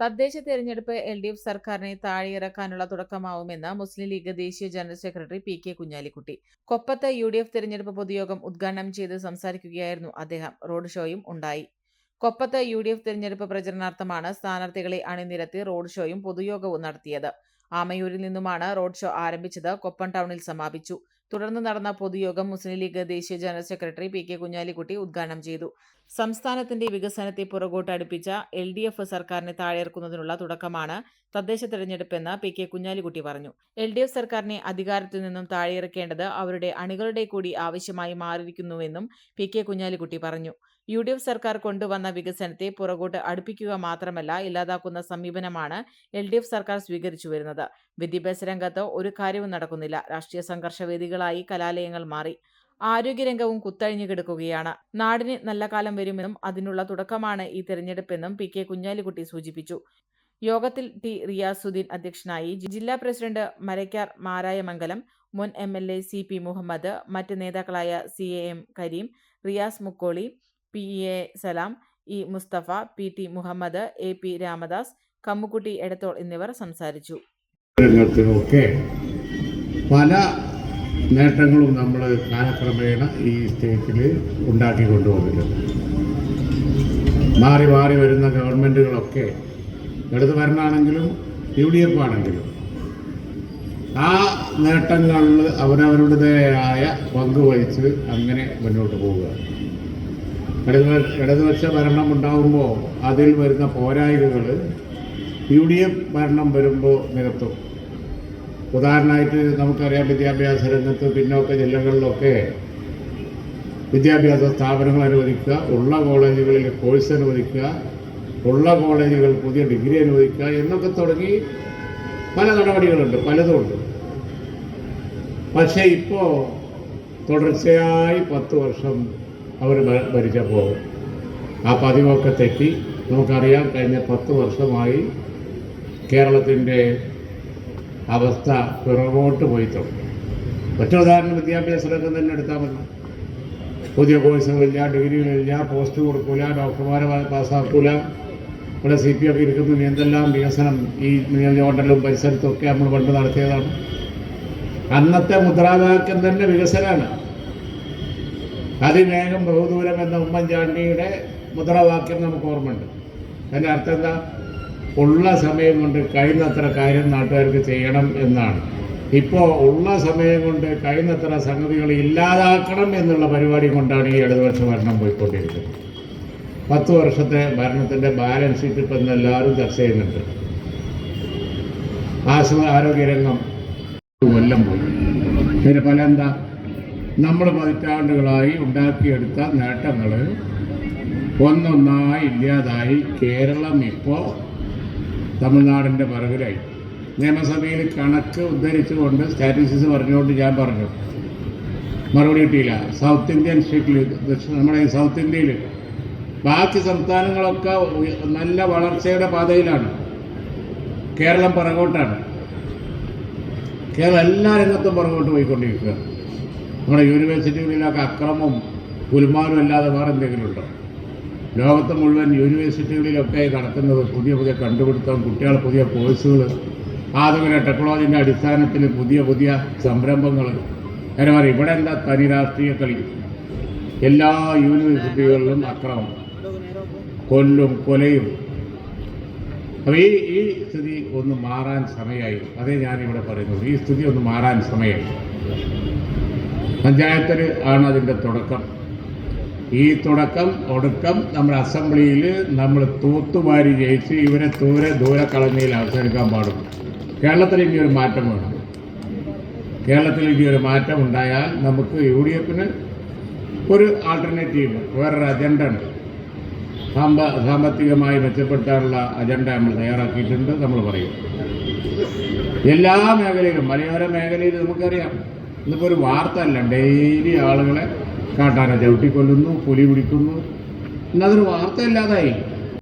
തദ്ദേശ തെരഞ്ഞെടുപ്പ് L D F സർക്കാരിനെ താഴെയിറക്കാനുള്ള തുടക്കമാവുമെന്ന് മുസ്ലിം ലീഗ് ദേശീയ general secretary P K Kunhalikutty. കൊപ്പത്ത് U D F തെരഞ്ഞെടുപ്പ് പൊതുയോഗം ഉദ്ഘാടനം ചെയ്ത് സംസാരിക്കുകയായിരുന്നു അദ്ദേഹം. റോഡ് ഷോയും ഉണ്ടായി. കൊപ്പത്ത് യു ഡി എഫ് തെരഞ്ഞെടുപ്പ് പ്രചരണാർത്ഥമാണ് സ്ഥാനാർത്ഥികളെ അണിനിരത്തി റോഡ് ഷോയും പൊതുയോഗവും നടത്തിയത്. ആമയൂരിൽ നിന്നുമാണ് റോഡ് ഷോ ആരംഭിച്ചത്. കൊപ്പം ടൗണിൽ സമാപിച്ചു. തുടർന്ന് നടന്ന പൊതുയോഗം മുസ്ലിം ലീഗ് ദേശീയ general secretary P K Kunhalikutty ഉദ്ഘാടനം ചെയ്തു. സംസ്ഥാനത്തിന്റെ വികസനത്തെ പുറകോട്ട് അടുപ്പിച്ച എൽ ഡി എഫ് സർക്കാരിനെ താഴെയിറക്കുന്നതിനുള്ള തുടക്കമാണ് തദ്ദേശ തെരഞ്ഞെടുപ്പെന്ന് പി കെ കുഞ്ഞാലിക്കുട്ടി പറഞ്ഞു. എൽ ഡി എഫ് സർക്കാരിനെ അധികാരത്തിൽ നിന്നും താഴെയിറക്കേണ്ടത് അവരുടെ അണികളുടെ കൂടി ആവശ്യമായി മാറിയിരിക്കുന്നുവെന്നും പി കെ കുഞ്ഞാലിക്കുട്ടി പറഞ്ഞു. യു ഡി എഫ് സർക്കാർ കൊണ്ടുവന്ന വികസനത്തെ പുറകോട്ട് അടുപ്പിക്കുക മാത്രമല്ല ഇല്ലാതാക്കുന്ന സമീപനമാണ് എൽ ഡി എഫ് സർക്കാർ സ്വീകരിച്ചു വരുന്നത്. വിദ്യാഭ്യാസ രംഗത്ത് ഒരു കാര്യവും നടക്കുന്നില്ല. രാഷ്ട്രീയ സംഘർഷവേദികളായി കലാലയങ്ങൾ മാറി. ആരോഗ്യരംഗവും കുത്തഴിഞ്ഞു കിടക്കുകയാണ്. നാടിന് നല്ല കാലം വരുമെന്നും അതിനുള്ള തുടക്കമാണ് ഈ തെരഞ്ഞെടുപ്പെന്നും പി കെ കുഞ്ഞാലിക്കുട്ടി സൂചിപ്പിച്ചു. യോഗത്തിൽ ടി റിയാസുദ്ദീൻ അധ്യക്ഷനായി ജില്ലാ പ്രസിഡന്റ് മരക്കാർ മാരായമംഗലം മുൻ M L A C P Muhammad മറ്റ് നേതാക്കളായ C A M Kareem Riyas Mukkoli P. A. Salam E. Mustafa P. T. Muhammad A. P. Ramadas Kammukutty Edathol എന്നിവർ സംസാരിച്ചു. രംഗത്തിനുമൊക്കെ പല നേട്ടങ്ങളും നമ്മൾ കാലക്രമേണ ഈ സ്റ്റേറ്റിൽ ഉണ്ടാക്കി കൊണ്ടുവന്നിട്ടുണ്ട്. മാറി മാറി വരുന്ന ഗവൺമെന്റുകളൊക്കെ ഇടത് ഭരണമാണെങ്കിലും യു ഡി എഫ് ആണെങ്കിലും ആ നേട്ടങ്ങളിൽ അവരവരുടേതായ പങ്ക് വഹിച്ച് അങ്ങനെ മുന്നോട്ട് പോവുക ഇടത് ഇടതുപക്ഷ ഭരണം ഉണ്ടാകുമ്പോൾ അതിൽ വരുന്ന പോരായ്മകൾ യു ഡി എഫ് ഭരണം വരുമ്പോൾ നികത്തും. ഉദാഹരണമായിട്ട് നമുക്കറിയാം വിദ്യാഭ്യാസ രംഗത്ത് പിന്നോക്ക ജില്ലകളിലൊക്കെ വിദ്യാഭ്യാസ സ്ഥാപനങ്ങൾ അനുവദിക്കുക ഉള്ള കോളേജുകളിൽ കോഴ്സ് അനുവദിക്കുക ഉള്ള കോളേജുകൾ പുതിയ ഡിഗ്രി അനുവദിക്കുക എന്നൊക്കെ തുടങ്ങി പല നടപടികളുണ്ട് പലതുമുണ്ട് പക്ഷേ ഇപ്പോൾ തുടർച്ചയായി പത്ത് വർഷം അവർ പോകും. ആ പതിവൊക്കെ തെറ്റി നമുക്കറിയാം കഴിഞ്ഞ പത്ത് വർഷമായി കേരളത്തിന്റെ അവസ്ഥ പിറകോട്ട് പോയി തുടങ്ങി മറ്റുദാഹരണം വിദ്യാഭ്യാസ രംഗം തന്നെ എടുത്താൽ മതി. പുതിയ കോഴ്സുകളില്ല ഡിഗ്രികളില്ല പോസ്റ്റ് കൊടുക്കൂല ഡോക്ടർമാരെ പാസ്സാക്കൂല. ഇവിടെ സി പി ഒക്കെ ഇരിക്കുന്നു എന്തെല്ലാം വികസനം ഈ നിയോജകമണ്ഡലവും പരിസരത്തൊക്കെ നമ്മൾ പണ്ട് നടത്തിയതാണ്. അന്നത്തെ മുദ്രാവാക്യം തന്നെ വികസനമാണ്. അതിവേഗം ബഹുദൂരം എന്ന ഉമ്മൻചാണ്ടിയുടെ മുദ്രാവാക്യം നമുക്ക് ഓർമ്മയുണ്ട്. അതിന്റെ അർത്ഥം എന്താ? ഉള്ള സമയം കൊണ്ട് കഴിയുന്നത്ര കാര്യം നാട്ടുകാർക്ക് ചെയ്യണം എന്നാണ്. ഇപ്പോൾ ഉള്ള സമയം കൊണ്ട് കഴിയുന്നത്ര സംഗതികൾ ഇല്ലാതാക്കണം എന്നുള്ള പരിപാടി കൊണ്ടാണ് ഈ ഇടതുപക്ഷ ഭരണം പോയിക്കൊണ്ടിരിക്കുന്നത്. പത്ത് വർഷത്തെ ഭരണത്തിന്റെ ബാലൻസ് ഷീറ്റ് ഇപ്പം ഇന്ന് എല്ലാവരും ചർച്ച ചെയ്യുന്നുണ്ട്. ആശുപത്രി ആരോഗ്യരംഗം കൊല്ലം പോയി. പിന്നെ പല എന്താ? നമ്മൾ പതിറ്റാണ്ടുകളായി ഉണ്ടാക്കിയെടുത്ത നേട്ടങ്ങൾ ഒന്നൊന്നായി ഇല്ലാതായി കേരളം ഇപ്പോൾ തമിഴ്നാടിന്റെ പിറകിലായി. നിയമസഭയിൽ കണക്ക് ഉദ്ധരിച്ചുകൊണ്ട് സ്റ്റാറ്റിസ്റ്റിക്സ് പറഞ്ഞുകൊണ്ട് ഞാൻ പറഞ്ഞു. മറുപടി കിട്ടിയില്ല. സൗത്ത് ഇന്ത്യൻ സ്റ്റേറ്റിൽ നമ്മുടെ സൗത്ത് ഇന്ത്യയിൽ ബാക്കി സംസ്ഥാനങ്ങളൊക്കെ നല്ല വളർച്ചയുടെ പാതയിലാണ്. കേരളം പിറകോട്ടാണ്. കേരളം എല്ലാ രംഗത്തും പുറകോട്ട് പോയിക്കൊണ്ടിരിക്കുക നമ്മുടെ യൂണിവേഴ്സിറ്റികളിലൊക്കെ അക്രമവും പുൽമാരും അല്ലാതെ വേറെ എന്തെങ്കിലും ഉണ്ടോ? ലോകത്ത് മുഴുവൻ യൂണിവേഴ്സിറ്റികളിലൊക്കെ നടക്കുന്നത് പുതിയ പുതിയ കണ്ടുപിടുത്തം കുട്ടികൾ പുതിയ കോഴ്സുകൾ ആധുനിക ടെക്നോളജിന്റെ അടിസ്ഥാനത്തിൽ പുതിയ പുതിയ സംരംഭങ്ങൾ. അങ്ങനെ പറയും ഇവിടെ എന്താ തനി രാഷ്ട്രീയ കളി? എല്ലാ യൂണിവേഴ്സിറ്റികളിലും അക്രമം. കൊല്ലും കൊലയും. അപ്പോൾ ഈ ഈ സ്ഥിതി ഒന്ന് മാറാൻ സമയമായി അതേ ഞാനിവിടെ പറയുന്നത്. ഈ സ്ഥിതി ഒന്ന് മാറാൻ സമയമായി പഞ്ചായത്തിൽ ആണ് അതിന്റെ തുടക്കം. ഈ തുടക്കം ഒടുക്കം നമ്മുടെ അസംബ്ലിയിൽ നമ്മൾ തൂത്തുവാരി ജയിച്ച് ഇവരെ ദൂരെ ദൂരക്കളഞ്ഞയിൽ അവസാനിക്കാൻ പാടും. കേരളത്തിൽ ഇനി ഒരു മാറ്റം വേണം. കേരളത്തിൽ ഇനി ഒരു മാറ്റം ഉണ്ടായാൽ നമുക്ക് യു ഡി എഫിന് ഒരു ആൾട്ടർനേറ്റീവ് വേറൊരു അജണ്ട ഉണ്ട്. സാമ്പത്തികമായി മെച്ചപ്പെടുത്താനുള്ള അജണ്ട നമ്മൾ തയ്യാറാക്കിയിട്ടുണ്ട്. നമ്മൾ പറയും. എല്ലാ മേഖലയിലും മലയോര മേഖലയിൽ നമുക്കറിയാം ഇതിപ്പോൾ ഒരു വാർത്ത അല്ല. ഡെയിലി ആളുകളെ കാട്ടാന ചവിട്ടിക്കൊല്ലുന്നു പുലി പിടിക്കുന്നു. എന്നതൊരു വാർത്ത ഇല്ലാതായി.